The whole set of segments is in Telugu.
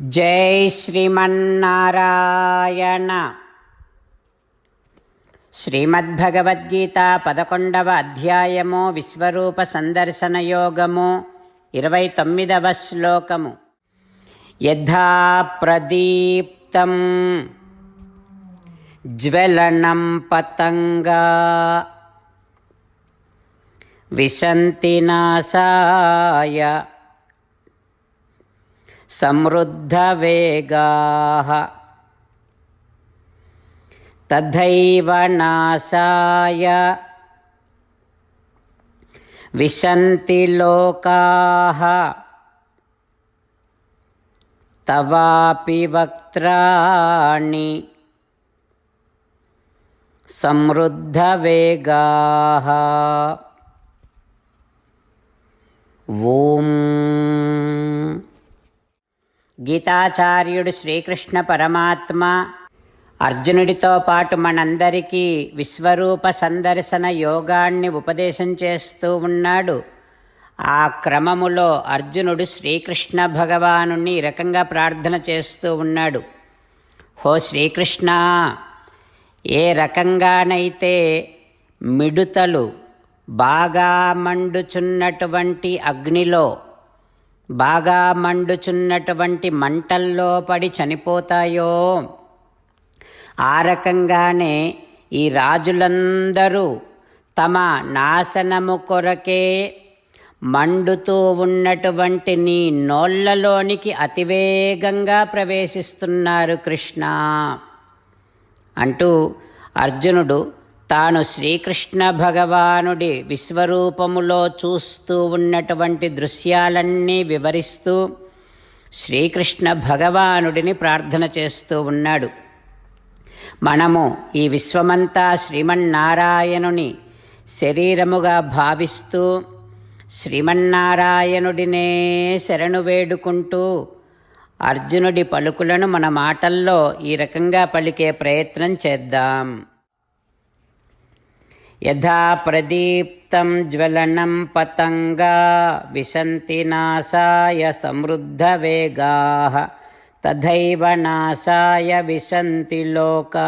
జై శ్రీమన్నారాయణ. శ్రీమద్భగవద్గీత పదకొండవ అధ్యాయము విశ్వరూప సందర్శన యోగము ఇరవై తొమ్మిదవ శ్లోకము. యథా ప్రదీప్తం జ్వలనం పతంగా విశంతి నాసాయ समृद्धवेगाः तथैव नाशाय विशन्ति लोकाः तवापि वक्त्राणि समृद्धवेगाः ॐ గీతాచార్యుడు శ్రీకృష్ణ పరమాత్మ. అర్జునుడితో పాటు మనందరికీ విశ్వరూప సందర్శన యోగాన్ని ఉపదేశం చేస్తూ ఉన్నాడు. ఆ క్రమములో అర్జునుడు శ్రీకృష్ణ భగవాను ఈ రకంగా ప్రార్థన చేస్తూ ఉన్నాడు. హో శ్రీకృష్ణ ఏ రకంగానైతే మిడుతలు బాగా మండుచున్నటువంటి అగ్నిలో బాగా మండుచున్నటువంటి మంటల్లో పడి చనిపోతాయో. ఆ రకంగానే ఈ రాజులందరూ తమ నాశనము కొరకే మండుతూ ఉన్నటువంటి నీ నోళ్ళలోనికి అతివేగంగా ప్రవేశిస్తున్నారు కృష్ణ. అంటూ అర్జునుడు తాను శ్రీకృష్ణ భగవానుడి విశ్వరూపములో చూస్తూ ఉన్నటువంటి దృశ్యాలన్నీ వివరిస్తూ శ్రీకృష్ణ భగవానుడిని ప్రార్థన చేస్తూ ఉన్నాడు. మనము ఈ విశ్వమంతా శ్రీమన్నారాయణుని శరీరముగా భావిస్తూ శ్రీమన్నారాయణుడినే శరణు వేడుకుంటూ అర్జునుడి పలుకులను మన మాటల్లో ఈ రకంగా పలికే ప్రయత్నం చేద్దాం. యథా ప్రదీప్తం జ్వలనం పతంగా విశంతి నాశాయ సమృద్ధవేగా తథైవ నాశాయ విశంతి లోకా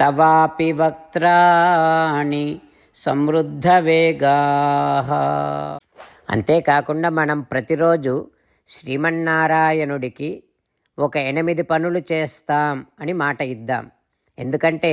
తవాపి వక్త్రాణి సమృద్ధవేగా అంతేకాకుండా మనం ప్రతిరోజు శ్రీమన్నారాయణుడికి ఒక ఎనిమిది పనులు చేస్తాం అని మాట ఇద్దాం. ఎందుకంటే